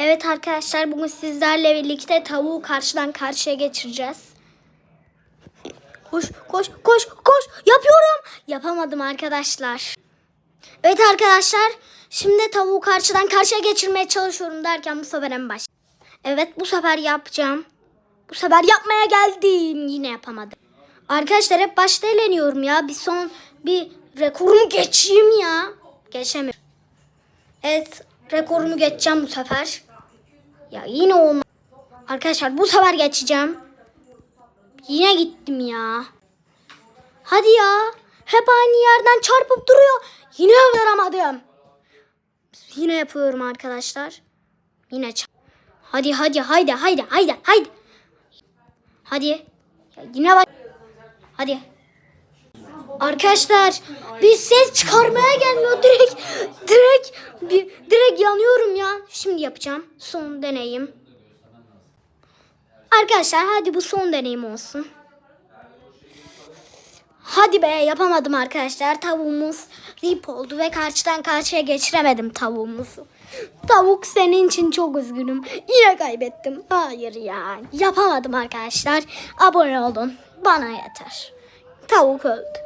Evet arkadaşlar bugün sizlerle birlikte tavuğu karşıdan karşıya geçireceğiz. Koş koş koş koş yapıyorum. Yapamadım arkadaşlar. Evet arkadaşlar şimdi tavuğu karşıdan karşıya geçirmeye çalışıyorum derken bu sefer en baş. Evet bu sefer yapacağım. Bu sefer yapmaya geldim. Yine yapamadım. Arkadaşlar hep başta eğleniyorum ya. Bir son bir rekorumu geçeyim ya. Geçemiyorum. Evet rekorumu geçeceğim bu sefer. Ya yine olma. Arkadaşlar bu sefer geçeceğim. Yine gittim ya. Hadi ya. Hep aynı yerden çarpıp duruyor. Yine yapamadım. Yine yapıyorum arkadaşlar. Yine çarp. Hadi hadi haydi haydi haydi haydi. Hadi. Ya yine bak. Hadi. Arkadaşlar bir ses çıkarmaya gelmiyor direkt direkt direkt yanıyorum ya. Şimdi yapacağım. Son deneyim. Arkadaşlar hadi bu son deneyim olsun. Hadi be yapamadım arkadaşlar. Tavuğumuz rip oldu ve karşıdan karşıya geçiremedim tavuğumuzu. Tavuk senin için çok üzgünüm. Yine kaybettim. Hayır ya. Yapamadım arkadaşlar. Abone olun. Bana yeter. Tavuk öldü.